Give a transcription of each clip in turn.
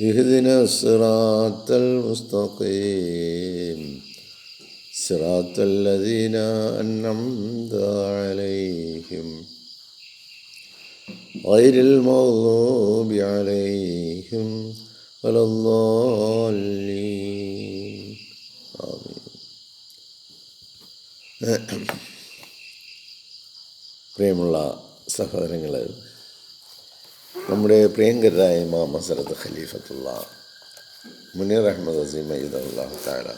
اهدنا الصراط المستقيم صراط الذين أنعمت عليهم غير المغضوب عليهم ولا الضالين آمين പ്രിയമുള്ള സഹോദരങ്ങൾ നമ്മുടെ പ്രിയങ്കരായ ഇമാം മസരത്ത് ഖലീഫത്തുള്ള മുനീർ അഹമ്മദ് അസീം അയ്യുദാഹു താല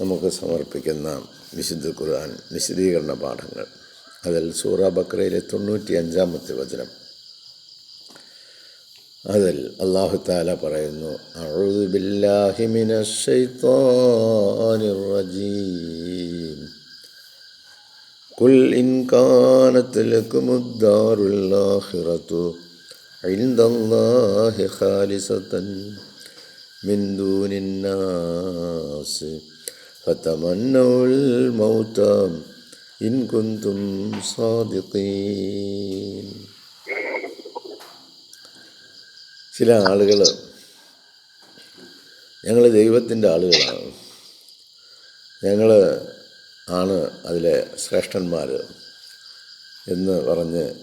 നമുക്ക് സമർപ്പിക്കുന്ന വിശുദ്ധ ഖുർആൻ വിശദീകരണ പാഠങ്ങൾ. അതിൽ സൂറ ബക്രയിലെ തൊണ്ണൂറ്റി അഞ്ചാമത്തെ വചനം. അതിൽ അള്ളാഹു താല പറയുന്നു അഊദു ബില്ലാഹി മിനശ് റജീം. قل إن كانت لكم الدار الآخرة عند الله خالصة من دون الناس فتمنوا الموت إن كنتم صادقين ചില ആളുകൾ ഞങ്ങൾ ദൈവത്തിൻ്റെ ആളുകളാണ് ഞങ്ങൾ ആണ് അതിലെ ശ്രേഷ്ഠന്മാർ എന്ന് പറഞ്ഞ്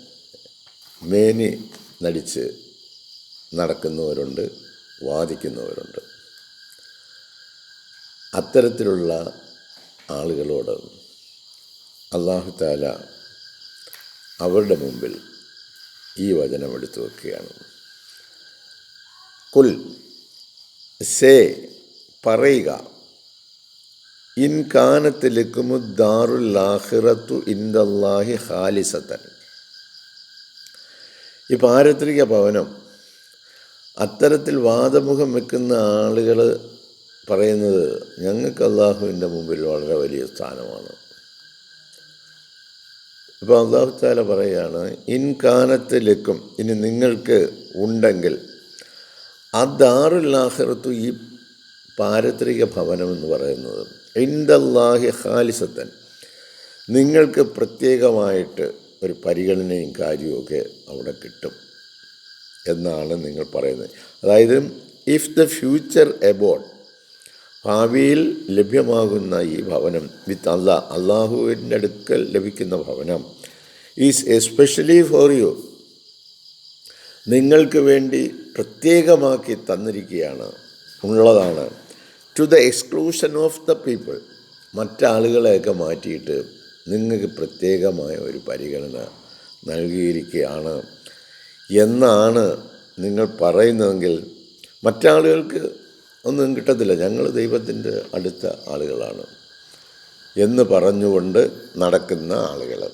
മേനി നടിച്ച് നടക്കുന്നവരുണ്ട് വാദിക്കുന്നവരുണ്ട്. അത്തരത്തിലുള്ള ആളുകളോട് അള്ളാഹു താല അവരുടെ മുമ്പിൽ ഈ വചനം എടുത്തു വെക്കുകയാണ്. കുൽ സേ പറയുക. ഇൻ കാനത്ത് ലിക്കുമുദ്ദാറുല്ലാഹിറത്തു ഇന്ദല്ലാഹി ഖാലിസത്തൻ. ഈ പാരത്രിക ഭവനം അത്തരത്തിൽ വാദമുഖം വെക്കുന്ന ആളുകൾ പറയുന്നത് ഞങ്ങൾക്ക് അള്ളാഹുവിന്റെ മുമ്പിൽ വളരെ വലിയ സ്ഥാനമാണ്. ഇപ്പോൾ അള്ളാഹു താല പറയുകയാണ് ഇൻ കാനത്ത് ലക്കും ഇനി നിങ്ങൾക്ക് ഉണ്ടെങ്കിൽ ആ ദാറുല്ലാഹിറത്തു ഈ പാരത്രിക ഭവനം എന്ന് പറയുന്നത് ഇന്ദല്ലാഹി ഖാലിസത്തൻ. നിങ്ങൾക്ക് പ്രത്യേകമായിട്ട് ഒരു പരിഗണനയും കാര്യവുമൊക്കെ അവിടെ കിട്ടും എന്നാണ് നിങ്ങൾ പറയുന്നത്. അതായത് ഇഫ് ദ ഫ്യൂച്ചർ എബോട്ട് ഭാവിയിൽ ലഭ്യമാകുന്ന ഈ ഭവനം വിത്ത് അള്ളാ അള്ളാഹുവിന്റെ അടുക്കൽ ലഭിക്കുന്ന ഭവനം ഈസ് എസ്പെഷ്യലി ഫോർ യു നിങ്ങൾക്ക് വേണ്ടി പ്രത്യേകമാക്കി തന്നിരിക്കുകയാണ് ഉള്ളതാണ്. To the exclusion of the people മറ്റാളുകളെയൊക്കെ മാറ്റിയിട്ട് നിങ്ങൾക്ക് പ്രത്യേകമായ ഒരു പരിഗണന നൽകിയിരിക്കുകയാണ് എന്നാണ് നിങ്ങൾ പറയുന്നതെങ്കിൽ മറ്റാളുകൾക്ക് ഒന്നും കിട്ടത്തില്ല. ഞങ്ങൾ ദൈവത്തിന്റെ അടുത്ത ആളുകളാണ് എന്ന് പറഞ്ഞുകൊണ്ട് നടക്കുന്ന ആളുകൾ.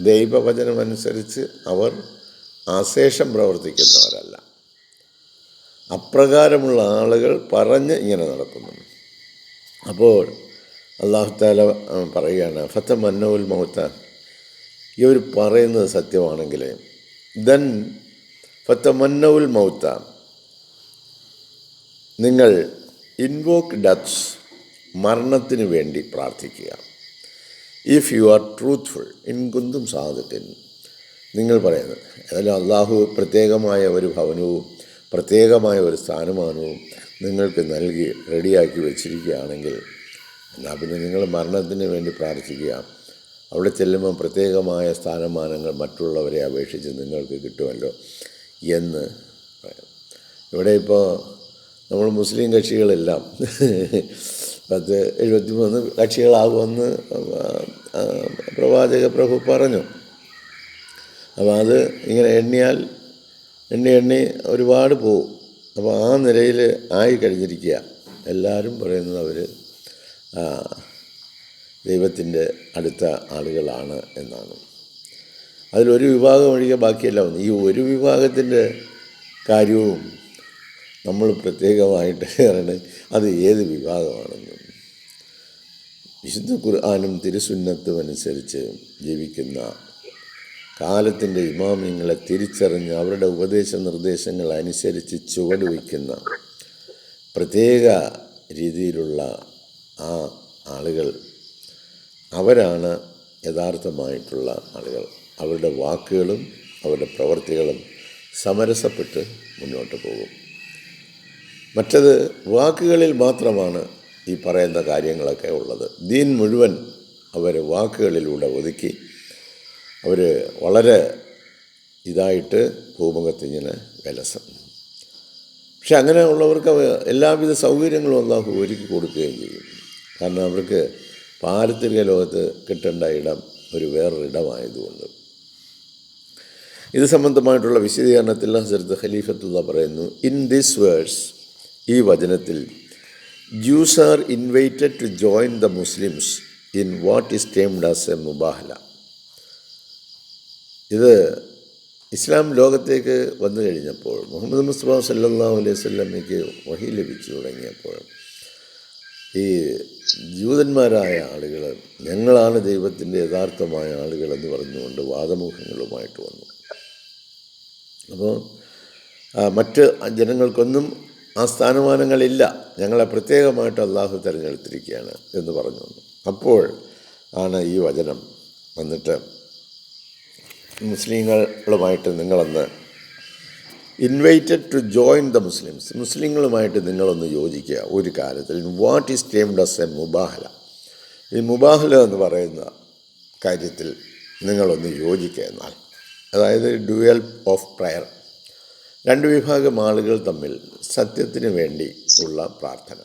ദൈവവചനമനുസരിച്ച് അവർ അശേഷം പ്രവർത്തിക്കുന്നവരല്ല. അപ്രകാരമുള്ള ആളുകൾ പറഞ്ഞ് ഇങ്ങനെ നടക്കുന്നു അപ്പോൾ അള്ളാഹുത്താല പറയുകയാണ് ഫത്ത മന്നവുൽ മൗത്ത ഇവർ പറയുന്നത് സത്യമാണെങ്കിൽ ദൻ ഫത്ത മന്നവുൽ മൗത്ത. നിങ്ങൾ ഇൻവോക്ക് ഡത്ത്സ് മരണത്തിന് വേണ്ടി പ്രാർത്ഥിക്കുക. If you are truthful in കുന്തും സാധത്തിൻ നിങ്ങൾ പറയുന്നത്. ഏതായാലും അള്ളാഹു പ്രത്യേകമായ ഒരു ഭവനവും പ്രത്യേകമായ ഒരു സ്ഥാനമാനവും നിങ്ങൾക്ക് നൽകി റെഡിയാക്കി വെച്ചിരിക്കുകയാണെങ്കിൽ എന്നാൽ പിന്നെ നിങ്ങൾ മരണത്തിന് വേണ്ടി പ്രാർത്ഥിക്കുക. അവിടെ ചെല്ലുമ്പോൾ പ്രത്യേകമായ സ്ഥാനമാനങ്ങൾ മറ്റുള്ളവരെ അപേക്ഷിച്ച് നിങ്ങൾക്ക് കിട്ടുമല്ലോ എന്ന് പറയാം. ഇവിടെ ഇപ്പോൾ നമ്മൾ മുസ്ലിം കക്ഷികളെല്ലാം പത്ത് എഴുപത്തി മൂന്ന് കക്ഷികളാകുമെന്ന് പ്രവാചക പ്രഭു പറഞ്ഞു. അപ്പോൾ അത് ഇങ്ങനെ എണ്ണിയാൽ എണ്ണി എണ്ണി ഒരുപാട് പോവും. അപ്പോൾ ആ നിലയിൽ ആയി കഴിഞ്ഞിരിക്കുക. എല്ലാവരും പറയുന്നത് അവർ ദൈവത്തിന്റെ അടുത്ത ആളുകളാണ് എന്നാണ്. അതിലൊരു വിഭാഗം ഒഴികെ ബാക്കിയെല്ലാം ഈ ഒരു വിഭാഗത്തിന്റെ കാര്യവും നമ്മൾ പ്രത്യേകമായിട്ട് പറയണത് അത് ഏത് വിഭാഗമാണെന്ന്. വിശുദ്ധ ഖുർആാനും തിരുസുന്നത്തും അനുസരിച്ച് ജീവിക്കുന്ന കാലത്തിന്റെ ഇമാമിങ്ങളെ തിരിച്ചറിഞ്ഞ് അവരുടെ ഉപദേശ നിർദ്ദേശങ്ങൾ അനുസരിച്ച് ചുവട് വയ്ക്കുന്ന പ്രത്യേക രീതിയിലുള്ള ആ ആളുകൾ. അവരാണ് യഥാർത്ഥമായിട്ടുള്ള ആളുകൾ. അവരുടെ വാക്കുകളും അവരുടെ പ്രവർത്തികളും സമരസപ്പെട്ട് മുന്നോട്ട് പോകും. മറ്റത് വാക്കുകളിൽ മാത്രമാണ് ഈ പറയുന്ന കാര്യങ്ങളൊക്കെ ഉള്ളത്. ദീൻ മുഴുവൻ അവർ വാക്കുകളിലൂടെ ഒതുക്കി അവർ വളരെ ഇതായിട്ട് ഭൂമുഖത്ത് ഇങ്ങനെ വിലസം. പക്ഷെ അങ്ങനെ ഉള്ളവർക്ക് എല്ലാവിധ സൗകര്യങ്ങളും അള്ളാഹു ഒരുക്കി കൊടുക്കുകയും ചെയ്യും. കാരണം അവർക്ക് പാരത്രിക ലോകത്ത് കിട്ടേണ്ട ഇടം ഒരു വേറൊരിടമായതുകൊണ്ട് ഇത് സംബന്ധമായിട്ടുള്ള വിശദീകരണത്തിൽ ഹസരത്ത് ഖലീഫത്തുള്ള പറയുന്നു ഇൻ ദിസ് വേഴ്സ് ഈ വചനത്തിൽ Jews are invited to join the Muslims in what is termed as a മുബാഹല ഇത് ഇസ്ലാം ലോകത്തേക്ക് വന്നു കഴിഞ്ഞപ്പോൾ മുഹമ്മദ് മുസ്തഫ സല്ലല്ലാഹു അലൈഹി സ്വല്ലമ്മയ്ക്ക് വഹി ലഭിച്ചു തുടങ്ങിയപ്പോൾ ഈ ജൂതന്മാരായ ആളുകൾ ഞങ്ങളാണ് ദൈവത്തിന്റെ യഥാർത്ഥമായ ആളുകളെന്ന് പറഞ്ഞുകൊണ്ട് വാദമുഖങ്ങളുമായിട്ട് വന്നു. അപ്പോൾ മറ്റ് ജനങ്ങൾക്കൊന്നും ആ സ്ഥാനമാനങ്ങളില്ല. ഞങ്ങളെ പ്രത്യേകമായിട്ട് അള്ളാഹു തിരഞ്ഞെടുത്തിരിക്കുകയാണ് എന്ന് പറഞ്ഞു അപ്പോൾ ആണ് ഈ വചനം വന്നിട്ട് മുസ്ലിങ്ങളുമായിട്ട് നിങ്ങളൊന്ന് invited to join the Muslims മുസ്ലിങ്ങളുമായിട്ട് നിങ്ങളൊന്ന് യോജിക്കുക ഒരു കാര്യത്തിൽ. What is termed as a മുബാഹല ഈ മുബാഹല എന്ന് പറയുന്ന കാര്യത്തിൽ നിങ്ങളൊന്ന് യോജിക്കുക എന്നാൽ. അതായത് ഡ്യുവൽ ഓഫ് പ്രയർ രണ്ട് വിഭാഗം ആളുകൾ തമ്മിൽ സത്യത്തിന് വേണ്ടി ഉള്ള പ്രാർത്ഥന.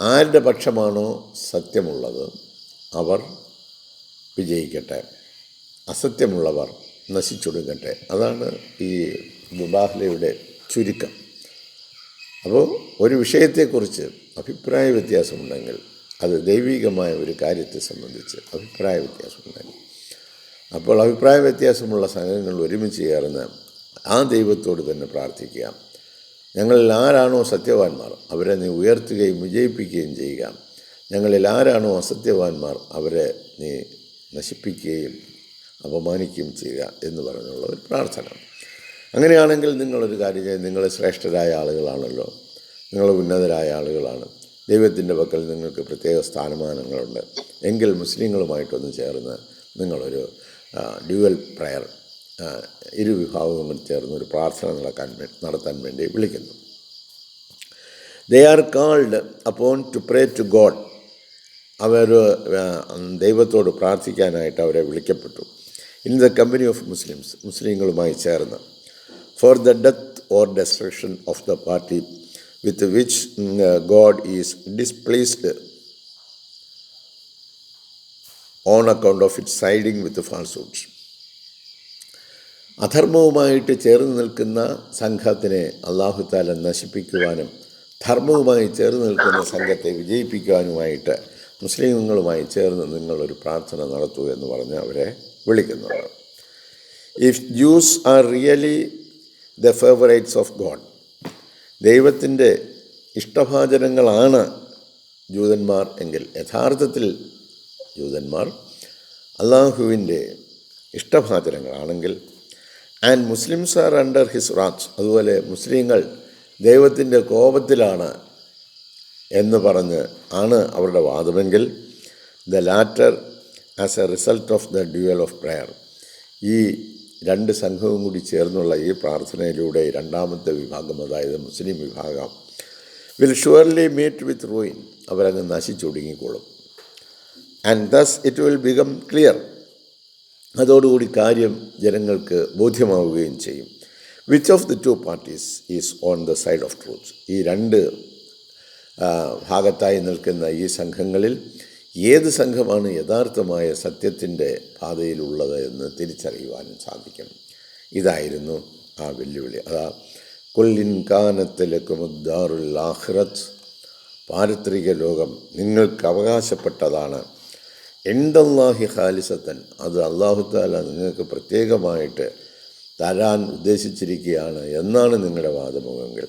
ആരുടെ പക്ഷമാണോ സത്യമുള്ളത് അവർ വിജയിക്കട്ടെ. അസത്യമുള്ളവർ നശിച്ചൊടുങ്ങട്ടെ അതാണ് ഈ മുബാഹ്ലയുടെ ചുരുക്കം. അപ്പോൾ ഒരു വിഷയത്തെക്കുറിച്ച് അഭിപ്രായ വ്യത്യാസമുണ്ടെങ്കിൽ അത് ദൈവികമായ ഒരു കാര്യത്തെ സംബന്ധിച്ച് അഭിപ്രായ വ്യത്യാസമുണ്ടെങ്കിൽ. അപ്പോൾ അഭിപ്രായ വ്യത്യാസമുള്ള സംഘങ്ങൾ ഒരുമിച്ച് ചേർന്ന് ആ ദൈവത്തോട് തന്നെ പ്രാർത്ഥിക്കുക ഞങ്ങളിൽ ആരാണോ സത്യവാന്മാർ അവരെ നീ ഉയർത്തുകയും വിജയിപ്പിക്കുകയും ചെയ്യുക. ഞങ്ങളിൽ ആരാണോ അസത്യവാന്മാർ അവരെ നീ നശിപ്പിക്കുകയും അപമാനിക്കുകയും ചെയ്യുക എന്ന് പറഞ്ഞുള്ള ഒരു പ്രാർത്ഥന. അങ്ങനെയാണെങ്കിൽ നിങ്ങളൊരു കാര്യം ചെയ്യാൻ നിങ്ങൾ ശ്രേഷ്ഠരായ ആളുകളാണല്ലോ. നിങ്ങൾ ഉന്നതരായ ആളുകളാണ്. ദൈവത്തിന്റെ പക്കൽ നിങ്ങൾക്ക് പ്രത്യേക സ്ഥാനമാനങ്ങളുണ്ട്. എങ്കിൽ മുസ്ലിങ്ങളുമായിട്ടൊന്ന് ചേർന്ന് നിങ്ങളൊരു ഡ്യുവൽ പ്രയർ ഇരു വിഭാഗങ്ങളും ചേർന്ന് ഒരു പ്രാർത്ഥന നടക്കാൻ നടത്താൻ വേണ്ടി വിളിക്കുന്നു. They are called upon to pray to God അവർ ദൈവത്തോട് പ്രാർത്ഥിക്കാനായിട്ട് അവരെ വിളിക്കപ്പെട്ടു. In the company of Muslims മുസ്ലിങ്ങളുമായി ചേർന്ന്. For the death or destruction of the party with which God is displeased on account of its siding with falsehood അധർമ്മവുമായിട്ട് ചേർന്ന് നിൽക്കുന്ന സംഘത്തിനെ അള്ളാഹുത്താല നശിപ്പിക്കുവാനും ധർമ്മവുമായി ചേർന്ന് നിൽക്കുന്ന സംഘത്തെ വിജയിപ്പിക്കുവാനുമായിട്ട് മുസ്ലിങ്ങളുമായി ചേർന്ന് നിങ്ങളൊരു പ്രാർത്ഥന നടത്തൂ എന്ന് പറഞ്ഞ് അവരെ വിളിക്കുന്നുണ്ട് if Jews are really the favourites of God ദൈവത്തിന്റെ ഇഷ്ടഭാചനങ്ങളാണ് ജൂതന്മാർ എങ്കിൽ യഥാർത്ഥത്തിൽ ജൂതന്മാർ അള്ളാഹുവിന്റെ ഇഷ്ടഭാചനങ്ങളാണെങ്കിൽ and Muslims are under his wrath അതുപോലെ മുസ്ലിങ്ങൾ ദൈവത്തിന്റെ കോപത്തിലാണ് എന്ന് പറഞ്ഞ് ആണ് അവരുടെ വാദമെങ്കിൽ the latter as a result of the duel of prayer ഈ രണ്ട് സംഘവും കൂടി ചേർന്നുള്ള ഈ പ്രാർത്ഥനയിലൂടെ രണ്ടാമത്തെ വിഭാഗം അതായത് മുസ്ലിം വിഭാഗം will surely meet with ruin അവരങ്ങ് നശിച്ചൊടുങ്ങിക്കോളും. And thus it will become clear അതോടുകൂടി കാര്യം ജനങ്ങൾക്ക് ബോധ്യമാവുകയും ചെയ്യും. Which of the two parties is on the side of truth ഈ രണ്ട് ഭാഗത്തായി നിൽക്കുന്ന ഈ സംഘങ്ങളിൽ ഏത് സംഘമാണ് യഥാർത്ഥമായ സത്യത്തിന്റെ പാതയിലുള്ളത് എന്ന് തിരിച്ചറിയുവാനും സാധിക്കും. ഇതായിരുന്നു ആ വെല്ലുവിളി. അതാ കൊല്ലിൻ കാനത്തിലക്കുമുദ്ദാറുൽ ആഖിറത്ത്. പാരിത്രിക ലോകം നിങ്ങൾക്ക് അവകാശപ്പെട്ടതാണ്. എന്തല്ലാഹി ഖാലിസത്തൻ അത് അള്ളാഹു താല നിങ്ങൾക്ക് പ്രത്യേകമായിട്ട് തരാൻ ഉദ്ദേശിച്ചിരിക്കുകയാണ് എന്നാണ് നിങ്ങളുടെ വാദമുഖമെങ്കിൽ.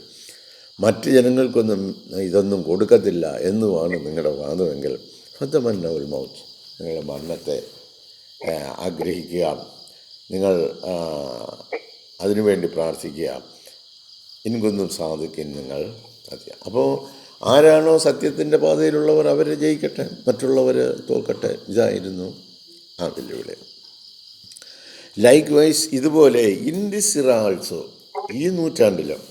മറ്റ് ജനങ്ങൾക്കൊന്നും ഇതൊന്നും കൊടുക്കത്തില്ല എന്നുമാണ് നിങ്ങളുടെ വാദമെങ്കിൽ. ഫത്തമന്നൗൽ മൗത്ത്. നിങ്ങളുടെ മരണത്തെ ആഗ്രഹിക്കുക. നിങ്ങൾ അതിനുവേണ്ടി പ്രാർത്ഥിക്കുക. ഇൻകുന്നും സാധിക്കും നിങ്ങൾ അപ്പോൾ ആരാണോ സത്യത്തിന്റെ പാതയിലുള്ളവർ അവർ ജയിക്കട്ടെ മറ്റുള്ളവർ തോക്കട്ടെ ഇതായിരുന്നു ആ വെല്ലുവിളി. ലൈക്ക് വൈസ് ഇതുപോലെ ഇൻ ദിസ് ഇറ ആൾസോ ഈ നൂറ്റാണ്ടിലും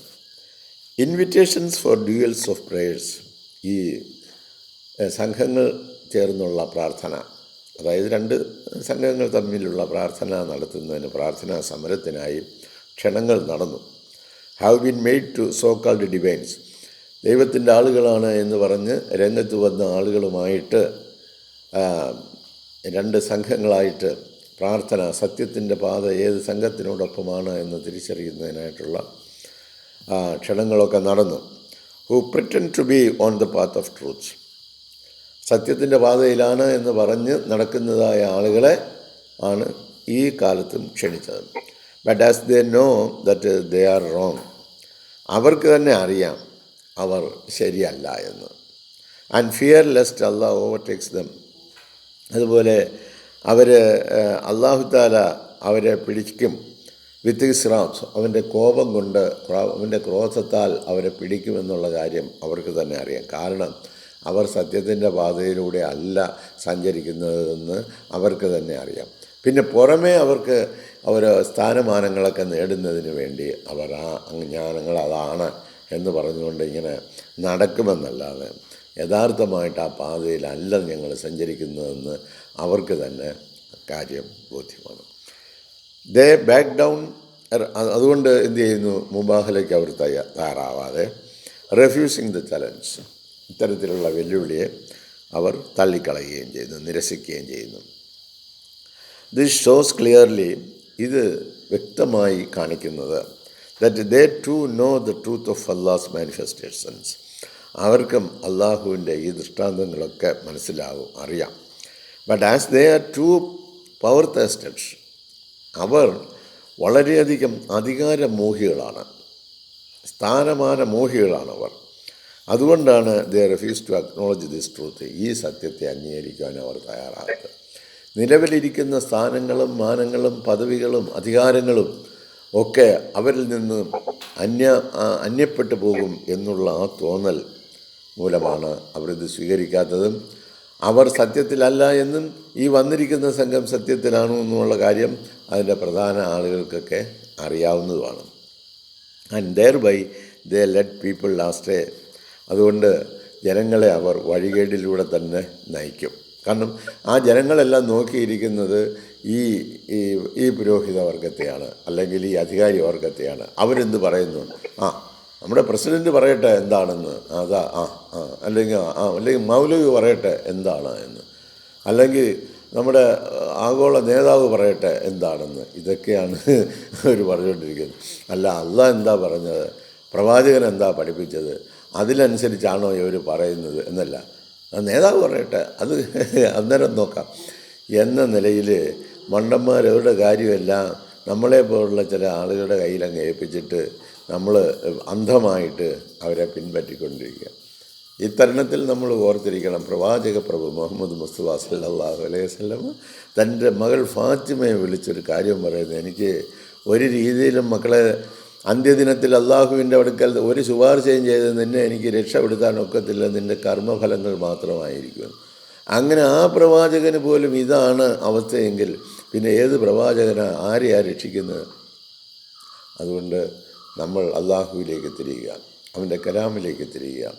invitations for duels of prayers ഈ സംഘങ്ങൾ ചേർന്നുള്ള പ്രാർത്ഥന. അതായത് രണ്ട് സംഘങ്ങൾ തമ്മിലുള്ള പ്രാർത്ഥന നടത്തുന്നതിന് പ്രാർത്ഥനാ സമരത്തിനായി ക്ഷണങ്ങൾ നടന്നു. Have been made to so called divines ദൈവത്തിന്റെ ആളുകളാണ് എന്ന് പറഞ്ഞ് രംഗത്ത് വന്ന ആളുകളുമായിട്ട് രണ്ട് സംഘങ്ങളായിട്ട് പ്രാർത്ഥന സത്യത്തിന്റെ പാത ഏത് സംഘത്തിനോടൊപ്പമാണ് എന്ന് തിരിച്ചറിയുന്നതിനായിട്ടുള്ള ക്ഷണങ്ങളൊക്കെ നടന്നു. Who pretend to be on the path of truth സത്യത്തിന്റെ പാതയിലാണ് എന്ന് പറഞ്ഞ് നടക്കുന്നതായ ആളുകളെ ആണ് ഈ കാലത്തും ക്ഷണിച്ചത്. But as they know that they are wrong അവർക്ക് തന്നെ അറിയാം അവർ ശരിയല്ല എന്ന്. And fear lest Allah overtakes them അതുപോലെ അവർ അള്ളാഹുത്താല അവരെ പിടിക്കും. വിത്ത് ഇസ്രാംസ് അവന്റെ കോപം കൊണ്ട് അവന്റെ ക്രോധത്താൽ അവരെ പിടിക്കുമെന്നുള്ള കാര്യം അവർക്ക് തന്നെ അറിയാം. കാരണം അവർ സത്യത്തിന്റെ പാതയിലൂടെ അല്ല സഞ്ചരിക്കുന്നതെന്ന് അവർക്ക് തന്നെ അറിയാം. പിന്നെ പുറമേ അവർക്ക് അവർ സ്ഥാനമാനങ്ങളൊക്കെ നേടുന്നതിന് വേണ്ടി അവർ ആ ജ്ഞാനങ്ങൾ അതാണ് എന്ന് പറഞ്ഞുകൊണ്ട് ഇങ്ങനെ നടക്കുമെന്നല്ലാതെ യഥാർത്ഥമായിട്ട് ആ പാതയിലല്ല ഞങ്ങൾ സഞ്ചരിക്കുന്നതെന്ന് അവർക്ക് തന്നെ കാര്യം ബോധ്യമാണ്. ദേ ബാക്ക് ഡൗൺ അതുകൊണ്ട് എന്ത് ചെയ്യുന്നു? മുബാഹലയ്ക്ക് അവർ തയ്യാ തയ്യാറാവാതെ. റെഫ്യൂസിങ് ദ ചലഞ്ച് ഇത്തരത്തിലുള്ള വെല്ലുവിളിയെ അവർ തള്ളിക്കളയുകയും ചെയ്യുന്നു നിരസിക്കുകയും ചെയ്യുന്നു. ദിസ് ഷോസ് ക്ലിയർലി ഇത് വ്യക്തമായി കാണിക്കുന്നത് that they do know the truth of Allah's manifestations അവർക്കും അള്ളാഹുവിന്റെ ഈ ദൃഷ്ടാന്തങ്ങളൊക്കെ മനസ്സിലാവും അറിയാം. But as they are too power thirsty അവർ വളരെയധികം അധികാരമോഹികളാണ്. സ്ഥാനമാന മോഹികളാണ് അവർ അതുകൊണ്ടാണ് they refuse to acknowledge this truth ഈ സത്യത്തെ അംഗീകരിക്കാൻ അവർ തയ്യാറാകുന്നത് നിലവിലിരിക്കുന്ന സ്ഥാനങ്ങളും മാനങ്ങളും പദവികളും അധികാരങ്ങളും ഒക്കെ അവരിൽ നിന്ന് അന്യ അന്യപ്പെട്ടു പോകും എന്നുള്ള ആ തോന്നൽ മൂലമാണ് അവരിത് സ്വീകരിക്കാത്തതും അവർ സത്യത്തിലല്ല എന്നും ഈ വന്നിരിക്കുന്ന സംഘം സത്യത്തിലാണോ എന്നുള്ള കാര്യം അതിന്റെ പ്രധാന ആളുകൾക്കൊക്കെ അറിയാവുന്നതുമാണ്. And thereby they lead people last അതുകൊണ്ട് ജനങ്ങളെ അവർ വഴികേടിലൂടെ തന്നെ നയിക്കും. കാരണം ആ ജനങ്ങളെല്ലാം നോക്കിയിരിക്കുന്നത് ഈ ഈ ഈ പുരോഹിത വർഗത്തെയാണ് അല്ലെങ്കിൽ ഈ അധികാരി വർഗത്തെയാണ്. അവരെന്ത് പറയുന്നു? ആ നമ്മുടെ പ്രസിഡന്റ് പറയട്ടെ എന്താണെന്ന്. അതാ ആ ആ അല്ലെങ്കിൽ ആ അല്ലെങ്കിൽ മൗലവി പറയട്ടെ എന്താണ് എന്ന്. അല്ലെങ്കിൽ നമ്മുടെ ആഗോള നേതാവ് പറയട്ടെ എന്താണെന്ന്. ഇതൊക്കെയാണ് അവർ പറഞ്ഞുകൊണ്ടിരിക്കുന്നത്. അല്ല അല്ല എന്താ പറഞ്ഞത്? പ്രവാചകൻ എന്താ പഠിപ്പിച്ചത്? അതിനനുസരിച്ചാണോ ഇവർ പറയുന്നത് എന്നല്ല. നേതാവ് പറയട്ടെ അത് അന്നേരം നോക്കാം. എന്ന നിലയിൽ മണ്ടന്മാരവരുടെ കാര്യമെല്ലാം നമ്മളെ പോലുള്ള ചില ആളുകളുടെ കയ്യിലങ്ങ് ഏൽപ്പിച്ചിട്ട് നമ്മൾ അന്ധമായിട്ട് അവരെ പിൻപറ്റിക്കൊണ്ടിരിക്കുക. ഇത്തരുണത്തിൽ നമ്മൾ ഓർത്തിരിക്കണം പ്രവാചക പ്രഭു മുഹമ്മദ് മുസ്തഫ സല്ലാഹു അലൈഹി വസല്ലം തന്റെ മകൾ ഫാത്തിമയെ വിളിച്ചൊരു കാര്യം പറയുന്നത്. എനിക്ക് ഒരു രീതിയിലും മക്കളെ അന്ത്യദിനത്തിൽ അള്ളാഹുവിന്റെ അടുക്കൽ ഒരു ശുപാർശയും ചെയ്ത് നിന്നെ എനിക്ക് രക്ഷപ്പെടുത്താൻ ഒക്കത്തില്ല. നിന്റെ കർമ്മഫലങ്ങൾ മാത്രമായിരിക്കും. അങ്ങനെ ആ പ്രവാചകന് പോലും ഇതാണ് അവസ്ഥയെങ്കിൽ പിന്നെ ഏത് പ്രവാചകനാണ് ആരെയാ രക്ഷിക്കുന്നത്? അതുകൊണ്ട് നമ്മൾ അള്ളാഹുവിലേക്ക് തിരിയുക. അവന്റെ കലാമിലേക്ക് തിരിയുക.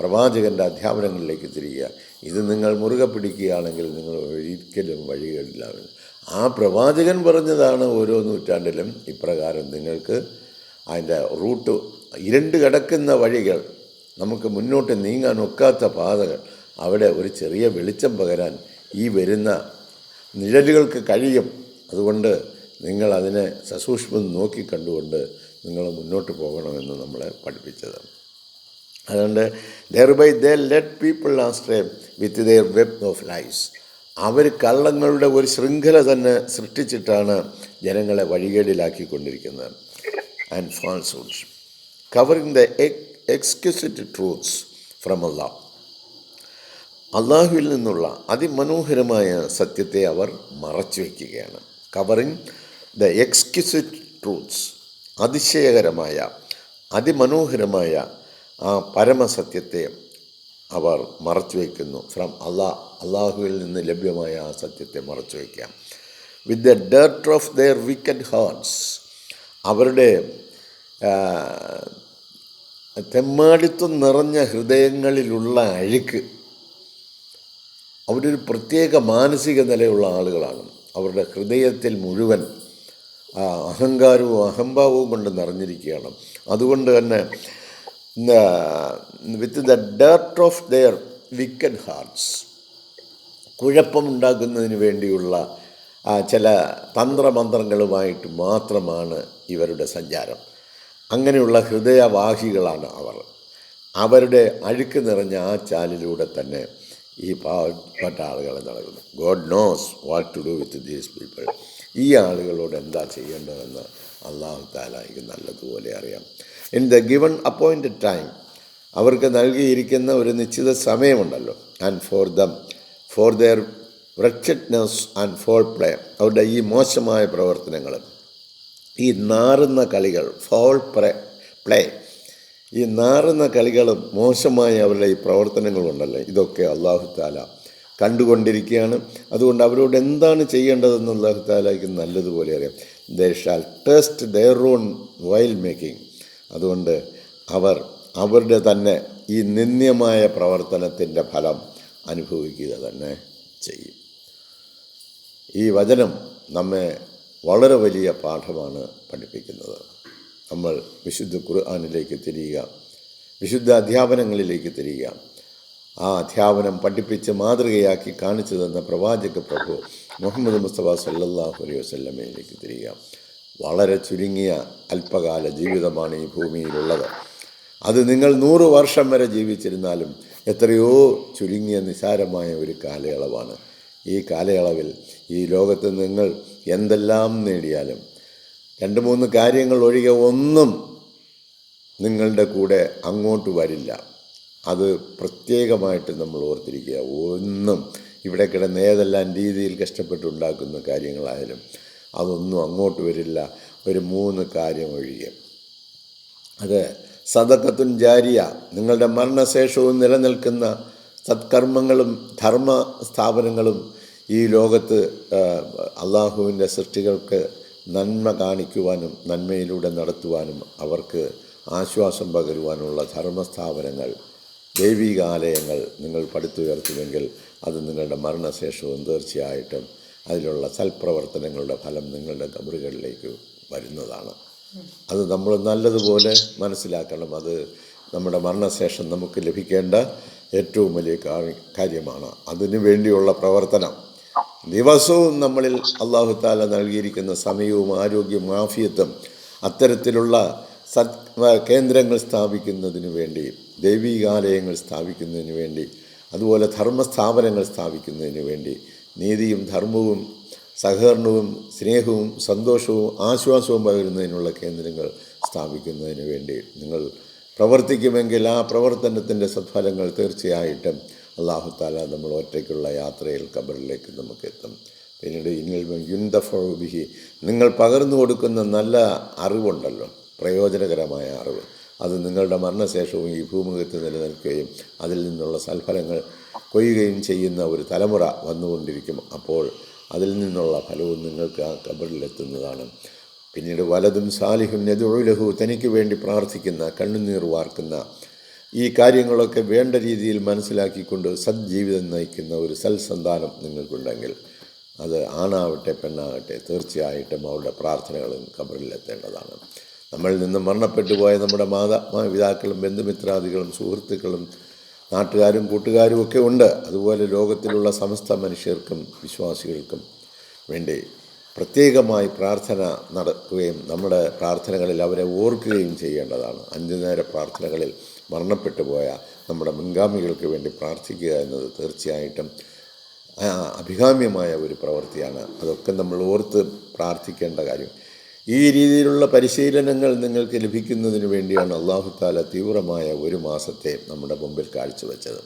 പ്രവാചകന്റെ അധ്യാപനങ്ങളിലേക്ക് തിരിയുക. ഇത് നിങ്ങൾ മുറുകെ പിടിക്കുകയാണെങ്കിൽ നിങ്ങൾ ഒരിക്കലും വഴികളില്ല ആ പ്രവാചകൻ പറഞ്ഞതാണ് ഓരോ നൂറ്റാണ്ടിലും ഇപ്രകാരം നിങ്ങൾക്ക് അതിന്റെ റൂട്ട് ഇരുണ്ട് കിടക്കുന്ന വഴികൾ നമുക്ക് മുന്നോട്ട് നീങ്ങാൻ ഒക്കാത്ത പാതകൾ അവിടെ ഒരു ചെറിയ വെളിച്ചം പകരാൻ ഈ വരുന്ന നിഴലുകൾക്ക് കഴിയും. അതുകൊണ്ട് നിങ്ങൾ അതിനെ സസൂക്ഷ്മം നോക്കി കണ്ടുകൊണ്ട് നിങ്ങൾ മുന്നോട്ട് പോകണമെന്ന് നമ്മളെ പഠിപ്പിച്ചത് അതുകൊണ്ട് thereby they lead people astray with their web of lies അവർ കള്ളങ്ങളുടെ ഒരു ശൃംഖല തന്നെ സൃഷ്ടിച്ചിട്ടാണ് ജനങ്ങളെ വഴികേടിലാക്കിക്കൊണ്ടിരിക്കുന്നത്. And falsehoods covering the exquisite truths from Allah അള്ളാഹുവിൽ നിന്നുള്ള അതിമനോഹരമായ സത്യത്തെ അവർ മറച്ചു വയ്ക്കുകയാണ് കവറിങ് ദ എക്സ്ക്യൂസിറ്റ് ട്രൂത്ത്സ് അതിശയകരമായ അതിമനോഹരമായ ആ പരമസത്യത്തെ അവർ മറച്ചു വയ്ക്കുന്നു. ഫ്രം അള്ളാ അള്ളാഹുവിൽ നിന്ന് ലഭ്യമായ ആ സത്യത്തെ മറച്ചു വയ്ക്കാം. With the dirt of their wicked hearts അവരുടെ തെമ്മാടിത്വം നിറഞ്ഞ ഹൃദയങ്ങളിലുള്ള അഴുക്ക് അവരൊരു പ്രത്യേക മാനസിക നിലയുള്ള ആളുകളാണ്. അവരുടെ ഹൃദയത്തിൽ മുഴുവൻ അഹങ്കാരവും അഹംഭാവവും കൊണ്ട് നിറഞ്ഞിരിക്കുകയാണ്. അതുകൊണ്ട് തന്നെ with the dirt of their wicked hearts കുഴപ്പമുണ്ടാക്കുന്നതിന് വേണ്ടിയുള്ള ചില തന്ത്രമന്ത്രങ്ങളുമായിട്ട് മാത്രമാണ് ഇവരുടെ സഞ്ചാരം. അങ്ങനെയുള്ള ഹൃദയവാഹികളാണ് അവർ. അവരുടെ അഴുക്ക് നിറഞ്ഞ ആ ചാലിലൂടെ തന്നെ ഈ പാവപ്പെട്ട ആളുകൾ നടക്കുന്നു. God knows what to do with these people ഈ ആളുകളോട് എന്താ ചെയ്യേണ്ടതെന്ന് അള്ളാഹു താലായിക്ക് നല്ലതുപോലെ അറിയാം. In the given appointed time അവർക്ക് നൽകിയിരിക്കുന്ന ഒരു നിശ്ചിത സമയമുണ്ടല്ലോ. And for them for their wretchedness and foul play അവരുടെ ഈ മോശമായ പ്രവർത്തനങ്ങൾ ഈ നാറുന്ന കളികൾ ഫോൾ പ്രേ പ്ലേ ഈ നാറുന്ന കളികളും മോശമായ അവരുടെ ഈ പ്രവർത്തനങ്ങളുണ്ടല്ലോ? ഇതൊക്കെ അള്ളാഹു താല കണ്ടുകൊണ്ടിരിക്കുകയാണ്. അതുകൊണ്ട് അവരോട് എന്താണ് ചെയ്യേണ്ടതെന്ന് അള്ളാഹു താലയ്ക്ക് നല്ലതുപോലെ അറിയാം. They shall taste their own while making അതുകൊണ്ട് അവർ അവരുടെ തന്നെ ഈ നിന്ദ്യമായ പ്രവർത്തനത്തിന്റെ ഫലം അനുഭവിക്കുക തന്നെ ചെയ്യും. ഈ വചനം നമ്മെ വളരെ വലിയ പാഠമാണ് പഠിപ്പിക്കുന്നത്. നമ്മൾ വിശുദ്ധ ഖുർആാനിലേക്ക് തിരിയുക വിശുദ്ധ അധ്യാപനങ്ങളിലേക്ക് തിരിയുക. ആ അധ്യാപനം പഠിപ്പിച്ച് മാതൃകയാക്കി കാണിച്ചു തന്ന പ്രവാചക പ്രഭു മുഹമ്മദ് മുസ്തഫ സല്ലല്ലാഹു അലൈഹി വസല്ലമയിലേക്ക് തിരിയുക. വളരെ ചുരുങ്ങിയ അല്പകാല ജീവിതമാണ് ഈ ഭൂമിയിലുള്ളത്. അത് നിങ്ങൾ നൂറ് വർഷം വരെ ജീവിച്ചിരുന്നാലും എത്രയോ ചുരുങ്ങിയ നിസാരമായ ഒരു കാലയളവാണ്. ഈ കാലയളവിൽ ഈ ലോകത്ത് നിങ്ങൾ എന്തെല്ലാം നേടിയാലും രണ്ട് മൂന്ന് കാര്യങ്ങൾ ഒഴികെ ഒന്നും നിങ്ങളുടെ കൂടെ അങ്ങോട്ട് വരില്ല. അത് പ്രത്യേകമായിട്ട് നമ്മൾ ഓർത്തിരിക്കുക. ഒന്നും ഇവിടെ കിടന്ന് ഏതെല്ലാം രീതിയിൽ കഷ്ടപ്പെട്ടുണ്ടാക്കുന്ന കാര്യങ്ങളായാലും അതൊന്നും അങ്ങോട്ട് വരില്ല. ഒരു മൂന്ന് കാര്യം ഒഴികെ. അത് സദക്കത്തുൻ ജാരിയ നിങ്ങളുടെ മരണശേഷവും നിലനിൽക്കുന്ന സത്കർമ്മങ്ങളും ധർമ്മ സ്ഥാപനങ്ങളും ഈ ലോകത്ത് അള്ളാഹുവിന്റെ സൃഷ്ടികൾക്ക് നന്മ കാണിക്കുവാനും നന്മയിലൂടെ നടത്തുവാനും അവർക്ക് ആശ്വാസം പകരുവാനുള്ള ധർമ്മസ്ഥാപനങ്ങൾ ദൈവികാലയങ്ങൾ നിങ്ങൾ പടുത്തുയർത്തുമെങ്കിൽ അത് നിങ്ങളുടെ മരണശേഷവും തീർച്ചയായിട്ടും അതിലുള്ള സൽപ്രവർത്തനങ്ങളുടെ ഫലം നിങ്ങളുടെ കബറുകളിലേക്ക് വരുന്നതാണ്. അത് നമ്മൾ നല്ലതുപോലെ മനസ്സിലാക്കണം. അത് നമ്മുടെ മരണശേഷം നമുക്ക് ലഭിക്കേണ്ട ഏറ്റവും വലിയ കാര്യമാണ്. അതിനു വേണ്ടിയുള്ള പ്രവർത്തനം. ദിവസവും നമ്മളിൽ അള്ളാഹു താല നൽകിയിരിക്കുന്ന സമയവും ആരോഗ്യവും ആഫിയത്തും അത്തരത്തിലുള്ള സത് കേന്ദ്രങ്ങൾ സ്ഥാപിക്കുന്നതിന് വേണ്ടി ദൈവികാലയങ്ങൾ സ്ഥാപിക്കുന്നതിന് വേണ്ടി അതുപോലെ ധർമ്മസ്ഥാപനങ്ങൾ സ്ഥാപിക്കുന്നതിന് വേണ്ടി നീതിയും ധർമ്മവും സഹകരണവും സ്നേഹവും സന്തോഷവും ആശ്വാസവും പകരുന്നതിനുള്ള കേന്ദ്രങ്ങൾ സ്ഥാപിക്കുന്നതിന് വേണ്ടി നിങ്ങൾ പ്രവർത്തിക്കുമെങ്കിൽ ആ പ്രവർത്തനത്തിന്റെ സത്ഫലങ്ങൾ തീർച്ചയായിട്ടും അള്ളാഹു താല നമ്മൾ ഒറ്റയ്ക്കുള്ള യാത്രയിൽ കബറിലേക്ക് നമുക്ക് എത്തും. പിന്നീട് ഇനി യുന്തഫിഹി നിങ്ങൾ പകർന്നു കൊടുക്കുന്ന നല്ല അറിവുണ്ടല്ലോ പ്രയോജനകരമായ അറിവ്. അത് നിങ്ങളുടെ മരണശേഷവും ഈ ഭൂമുഖത്ത് നിലനിൽക്കുകയും അതിൽ നിന്നുള്ള സൽഫലങ്ങൾ കൊയ്യുകയും ചെയ്യുന്ന ഒരു തലമുറ വന്നുകൊണ്ടിരിക്കും. അപ്പോൾ അതിൽ നിന്നുള്ള ഫലവും നിങ്ങൾക്ക് ആ കബറിലെത്തുന്നതാണ് പിന്നീട് വലതും സാലിഹും നെതുഴലഹു തനിക്ക് വേണ്ടി പ്രാർത്ഥിക്കുന്ന കണ്ണുനീർ വാർക്കുന്ന ഈ കാര്യങ്ങളൊക്കെ വേണ്ട രീതിയിൽ മനസ്സിലാക്കിക്കൊണ്ട് സജ്ജീവിതം നയിക്കുന്ന ഒരു സൽസന്താനം നിങ്ങൾക്കുണ്ടെങ്കിൽ അത് ആണാവട്ടെ പെണ്ണാകട്ടെ തീർച്ചയായിട്ടും അവരുടെ പ്രാർത്ഥനകളും കബറിലെത്തേണ്ടതാണ് നമ്മളിൽ നിന്ന് മരണപ്പെട്ടു പോയ നമ്മുടെ മാതാപിതാക്കളും ബന്ധുമിത്രാദികളും സുഹൃത്തുക്കളും നാട്ടുകാരും കൂട്ടുകാരും ഒക്കെ ഉണ്ട്. അതുപോലെ ലോകത്തിലുള്ള സമസ്ത മനുഷ്യർക്കും വിശ്വാസികൾക്കും വേണ്ടി പ്രത്യേകമായി പ്രാർത്ഥന നടക്കുകയും നമ്മുടെ പ്രാർത്ഥനകളിൽ അവരെ ഓർക്കുകയും ചെയ്യേണ്ടതാണ്. അഞ്ചു നേര പ്രാർത്ഥനകളിൽ മരണപ്പെട്ടു പോയ നമ്മുടെ മുൻഗാമികൾക്ക് വേണ്ടി പ്രാർത്ഥിക്കുക എന്നത് തീർച്ചയായിട്ടും അഭികാമ്യമായ ഒരു പ്രവൃത്തിയാണ്. അതൊക്കെ നമ്മൾ ഓർത്ത് പ്രാർത്ഥിക്കേണ്ട കാര്യം. ഈ രീതിയിലുള്ള പരിശീലനങ്ങൾ നിങ്ങൾക്ക് ലഭിക്കുന്നതിന് വേണ്ടിയാണ് അള്ളാഹു താല തീവ്രമായ ഒരു മാസത്തെ നമ്മുടെ മുമ്പിൽ കാഴ്ചവെച്ചത്.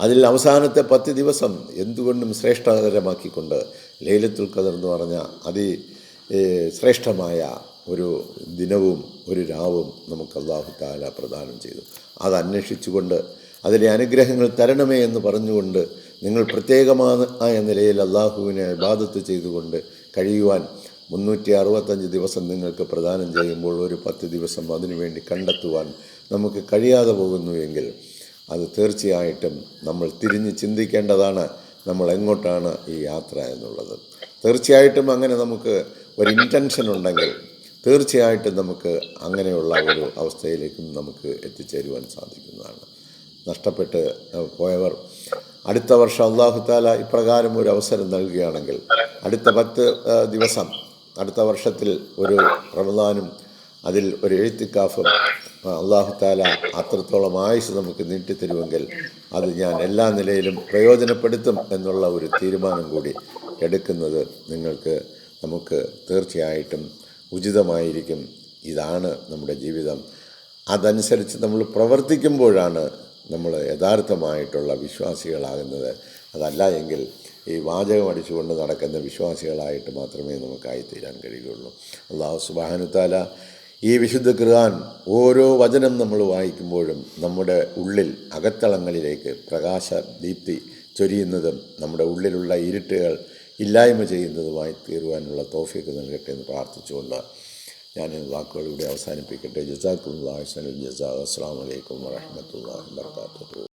അതിൽ അവസാനത്തെ പത്ത് ദിവസം എന്തുകൊണ്ടും ശ്രേഷ്ഠകരമാക്കിക്കൊണ്ട് ലൈലത്തുൽ ഖദർ എന്ന് പറഞ്ഞ അതി ശ്രേഷ്ഠമായ ഒരു ദിനവും ഒരു രാവും നമുക്ക് അള്ളാഹു താല പ്രദാനം ചെയ്തു. അത് അന്വേഷിച്ചുകൊണ്ട് അതിലെ അനുഗ്രഹങ്ങൾ തരണമേ എന്ന് പറഞ്ഞുകൊണ്ട് നിങ്ങൾ പ്രത്യേകമായ നിലയിൽ അള്ളാഹുവിനെ ബാധത്ത് ചെയ്തുകൊണ്ട് കഴിയുവാൻ മുന്നൂറ്റി അറുപത്തഞ്ച് ദിവസം നിങ്ങൾക്ക് പ്രദാനം ചെയ്യുമ്പോൾ ഒരു പത്ത് ദിവസം അതിനുവേണ്ടി കണ്ടെത്തുവാൻ നമുക്ക് കഴിയാതെ പോകുന്നുവെങ്കിൽ അത് തീർച്ചയായിട്ടും നമ്മൾ തിരിഞ്ഞ് ചിന്തിക്കേണ്ടതാണ്. നമ്മൾ എങ്ങോട്ടാണ് ഈ യാത്ര എന്നുള്ളത്. തീർച്ചയായിട്ടും അങ്ങനെ നമുക്ക് ഒരു ഇന്റൻഷൻ ഉണ്ടെങ്കിൽ തീർച്ചയായിട്ടും നമുക്ക് അങ്ങനെയുള്ള ഒരു അവസ്ഥയിലേക്കും നമുക്ക് എത്തിച്ചേരുവാൻ സാധിക്കുന്നതാണ്. നഷ്ടപ്പെട്ട് പോയവർ. അടുത്ത വർഷം അള്ളാഹു താല ഇപ്രകാരം ഒരു അവസരം നൽകുകയാണെങ്കിൽ അടുത്ത പത്ത് ദിവസം അടുത്ത വർഷത്തിൽ ഒരു റമദാനും അതിൽ ഒരു എഴുത്തിക്കാഫും അള്ളാഹു താല അത്രത്തോളം ആയുസ് നമുക്ക് നീട്ടിത്തരുമെങ്കിൽ അത് ഞാൻ എല്ലാ നിലയിലും പ്രയോജനപ്പെടുത്തും എന്നുള്ള ഒരു തീരുമാനം കൂടി എടുക്കുന്നത് നിങ്ങൾക്ക് നമുക്ക് തീർച്ചയായിട്ടും ഉചിതമായിരിക്കും. ഇതാണ് നമ്മുടെ ജീവിതം. അതനുസരിച്ച് നമ്മൾ പ്രവർത്തിക്കുമ്പോഴാണ് നമ്മൾ യഥാർത്ഥമായിട്ടുള്ള വിശ്വാസികളാകുന്നത്. അതല്ല എങ്കിൽ ഈ വാചകം അടിച്ചുകൊണ്ട് നടക്കുന്ന വിശ്വാസികളായിട്ട് മാത്രമേ നമുക്കായിത്തീരാൻ കഴിയുകയുള്ളൂ. അള്ളാഹു സുബാനുത്താല ഈ വിശുദ്ധ ഖുർആൻ ഓരോ വചനം നമ്മൾ വായിക്കുമ്പോഴും നമ്മുടെ ഉള്ളിൽ അകത്തളങ്ങളിലേക്ക് പ്രകാശ ദീപ്തി ചൊരിയുന്നതും നമ്മുടെ ഉള്ളിലുള്ള ഇരുട്ടുകൾ ഇല്ലായ്മ ചെയ്യുന്നതുമായി തീരുവാനുള്ള തോഫിയൊക്കെ നൽകട്ടെ എന്ന് പ്രാർത്ഥിച്ചുകൊണ്ട് ഞാൻ ഇവിടെ അവസാനിപ്പിക്കട്ടെ. ജസാഖുല്ലാ ജസാ. അസ്സാം വലൈക്കും വാഹമത്തല്ലാ വർക്കാത്തു